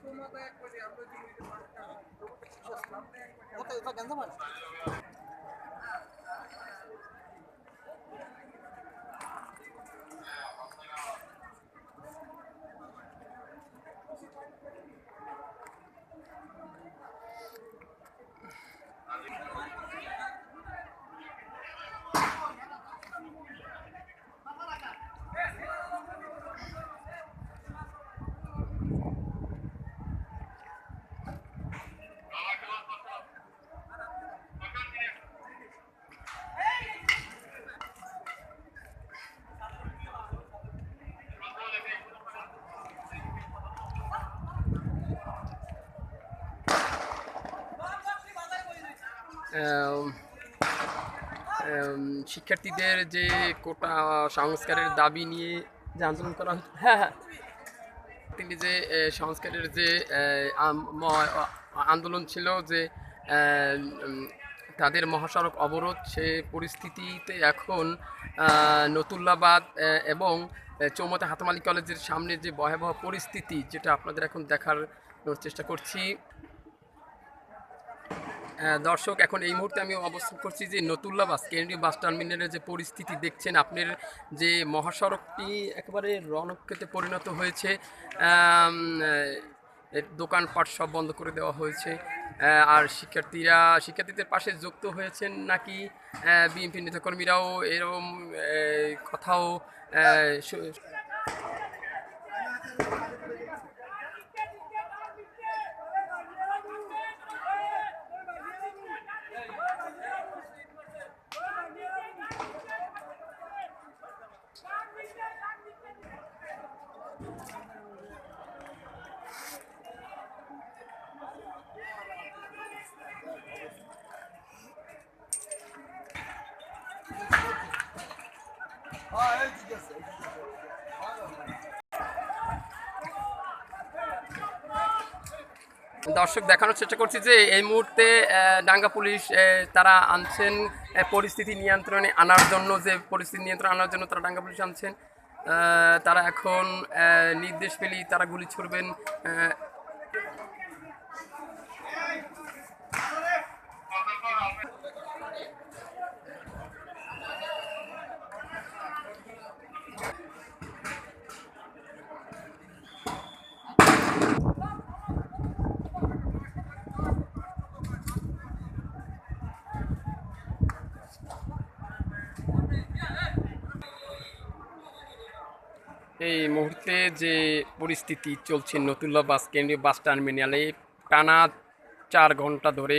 আম, আম, শিক্ষার্থীদের যে কোটা, সংস্কারের দাবি নিয়ে যে আন্দোলন করা হচ্ছে হ্যাঁ হ্যাঁ। তিনি যে সংস্কারের যে আন্দোলন ছিল যে তাদের মহাসড়ক অবরোধ, সে পরিস্থিতিতে এখন নতুল্লাবাদ এবং চৌমতা হাতমালি কলেজের সামনে যে ভয়াবহ পরিস্থিতি, যেটা আপনাদের এখন দেখার চেষ্টা করছি। দর্শক, এখন এই মুহূর্তে আমি অবস্থান করছি যে নতুল্লা বাস, কেন্দ্রীয় বাস টার্মিনালের যে পরিস্থিতি দেখছেন, আপনার যে মহাসড়কটি একেবারে রণক্ষেতে পরিণত হয়েছে দোকানপাট সব বন্ধ করে দেওয়া হয়েছে আর শিক্ষার্থীরা, শিক্ষার্থীদের পাশে যুক্ত হয়েছেন নাকি বিএনপি নেতাকর্মীরাও এরকম কথাও দর্শক, দেখানোর চেষ্টা করছি যে এই মুহূর্তে ডাঙ্গা পুলিশ তারা আনছেন পরিস্থিতি নিয়ন্ত্রণে আনার জন্য যে পরিস্থিতি নিয়ন্ত্রণ আনার জন্য তারা ডাঙ্গা পুলিশ আনছেন তারা এখন নির্দেশ পেলেই তারা গুলি ছুড়বেন এই মুহূর্তে যে পরিস্থিতি চলছে নতুল্লা বাস কেন্দ্রীয় বাস টার্মিনালে, টানা চার ঘণ্টা ধরে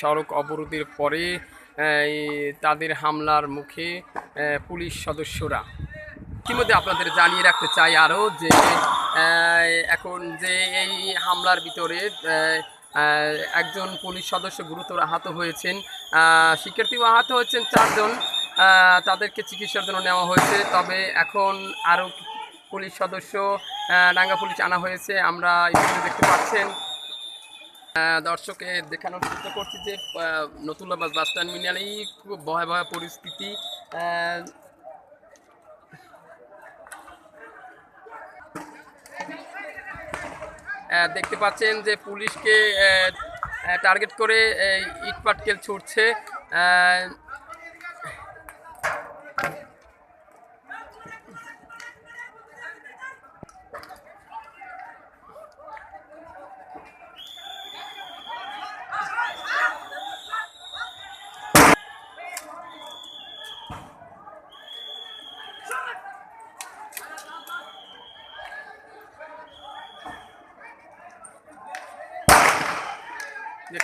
সড়ক অবরোধের পরে তাদের হামলার মুখে পুলিশ সদস্যরা। ইতিমধ্যে আপনাদের জানিয়ে রাখতে চাই আরও যে এখন যে এই হামলার ভিতরে একজন পুলিশ সদস্য গুরুতর আহত হয়েছেন। শিক্ষার্থীও আহত হয়েছেন চারজন। তাদেরকে চিকিৎসার জন্য নেওয়া হয়েছে। তবে এখন আরও পুলিশ সদস্য ডাঙ্গা পুলিশ আনা হয়েছে। আমরা ইতিমধ্যে দেখতে পাচ্ছেন দর্শকে দেখানোর চেষ্টা করছি যে আহ, নতুল্লা বাস টার্মিনালেই খুব ভয়াবহ পরিস্থিতি দেখতে পাচ্ছেন যে পুলিশকে টার্গেট করে এই ইট পাটকেল ছুটছে で